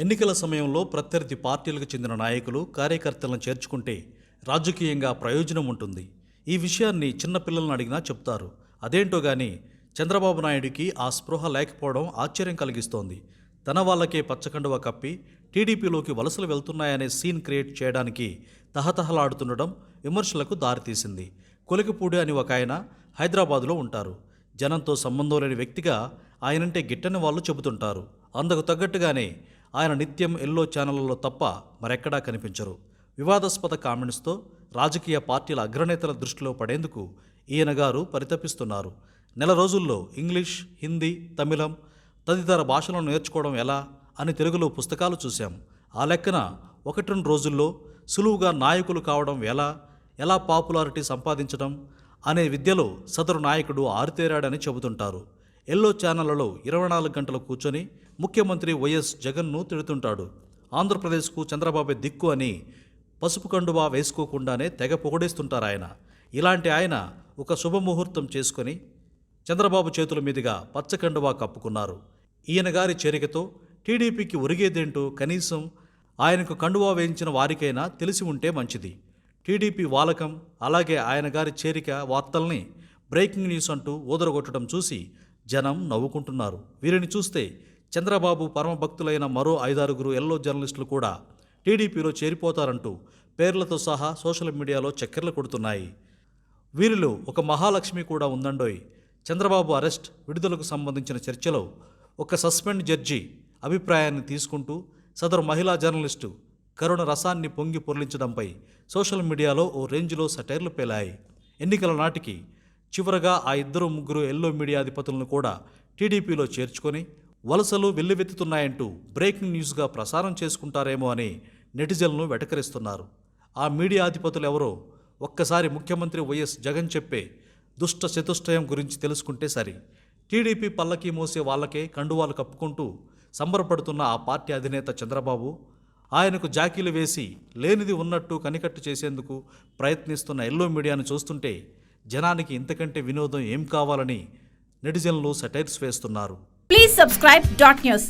ఎన్నికల సమయంలో ప్రత్యర్థి పార్టీలకు చెందిన నాయకులు కార్యకర్తలను చేర్చుకుంటే రాజకీయంగా ప్రయోజనం ఉంటుంది. ఈ విషయాన్ని చిన్నపిల్లలను అడిగినా చెప్తారు. అదేంటో గాని చంద్రబాబు నాయుడికి ఆ స్పృహ లేకపోవడం ఆశ్చర్యం కలిగిస్తోంది. తన వాళ్ళకే పచ్చకండువ కప్పి టీడీపీలోకి వలసలు వెళ్తున్నాయనే సీన్ క్రియేట్ చేయడానికి తహతహలాడుతుండడం విమర్శలకు దారితీసింది. కొలికిపూడి అని ఒక ఆయన హైదరాబాదులో ఉంటారు. జనంతో సంబంధం లేని వ్యక్తిగా ఆయనంటే గిట్టని వాళ్ళు చెబుతుంటారు. అందుకు తగ్గట్టుగానే ఆయన నిత్యం ఎల్లో ఛానళ్ళలో తప్ప మరెక్కడా కనిపించరు. వివాదాస్పద కామెంట్స్తో రాజకీయ పార్టీల అగ్రనేతల దృష్టిలో పడేందుకు ఈయన గారు పరితపిస్తున్నారు. నెల రోజుల్లో ఇంగ్లీష్ హిందీ తమిళం తదితర భాషలను నేర్చుకోవడం ఎలా అని తెలుగులో పుస్తకాలు చూశాం. ఆ లెక్కన ఒకటి రెండు రోజుల్లో సులువుగా నాయకులు కావడం ఎలా ఎలా పాపులారిటీ సంపాదించడం అనే విద్యలో సదరు నాయకుడు ఆరితేరాడని చెబుతుంటారు. ఎల్లో ఛానళ్ళలో ఇరవై నాలుగు గంటలు కూర్చొని ముఖ్యమంత్రి వైఎస్ జగన్ను తిడుతుంటాడు. ఆంధ్రప్రదేశ్కు చంద్రబాబు దిక్కు అని పసుపు కండువా వేసుకోకుండానే తెగ పొగడేస్తుంటారు ఆయన. ఇలాంటి ఆయన ఒక శుభముహూర్తం చేసుకొని చంద్రబాబు చేతుల మీదుగా పచ్చకండువా కప్పుకున్నారు. ఈయన గారి చేరికతో టీడీపీకి ఒరిగేదేంటో కనీసం ఆయనకు కండువా వేయించిన వారికైనా తెలిసి ఉంటే మంచిది. టీడీపీ వాలకం అలాగే ఆయన గారి చేరిక వార్తల్ని బ్రేకింగ్ న్యూస్ అంటూ ఊదరగొట్టడం చూసి జనం నవ్వుకుంటున్నారు. వీరిని చూస్తే చంద్రబాబు పరమభక్తులైన మరో ఐదారుగురు ఎల్లో జర్నలిస్టులు కూడా టీడీపీలో చేరిపోతారంటూ పేర్లతో సహా సోషల్ మీడియాలో చక్కెర్లు కొడుతున్నాయి. వీరిలో ఒక మహాలక్ష్మి కూడా ఉందండోయ్. చంద్రబాబు అరెస్ట్ విడుదలకు సంబంధించిన చర్చలో ఒక సస్పెండ్ జడ్జి అభిప్రాయాన్ని తీసుకుంటూ సదరు మహిళా జర్నలిస్టు కరుణ రసాన్ని పొంగి పొరలించడంపై సోషల్ మీడియాలో ఓ రేంజ్లో సటైర్లు పేలాయి. ఎన్నికల నాటికి చివరగా ఆ ఇద్దరు ముగ్గురు ఎల్లో మీడియా అధిపతులను కూడా టీడీపీలో చేర్చుకొని వలసలు వెల్లువెత్తుతున్నాయంటూ బ్రేకింగ్ న్యూస్గా ప్రసారం చేసుకుంటారేమో అని నెటిజన్లను వెటకరిస్తున్నారు. ఆ మీడియా అధిపతులు ఎవరో ఒక్కసారి ముఖ్యమంత్రి వైఎస్ జగన్ చెప్పే దుష్ట చతుష్టయం గురించి తెలుసుకుంటే సరి. టీడీపీ పల్లకి మోసే వాళ్ళకే కండువాలు కప్పుకుంటూ సంబరపడుతున్న ఆ పార్టీ అధినేత చంద్రబాబు ఆయనకు జాకీలు వేసి లేనిది ఉన్నట్టు కనికట్టు చేసేందుకు ప్రయత్నిస్తున్న ఎల్లో మీడియాను చూస్తుంటే జనానికి ఇంతకంటే వినోదం ఏం కావాలని నెటిజన్లు సెటైర్స్ వేస్తున్నారు. Please subscribe dot news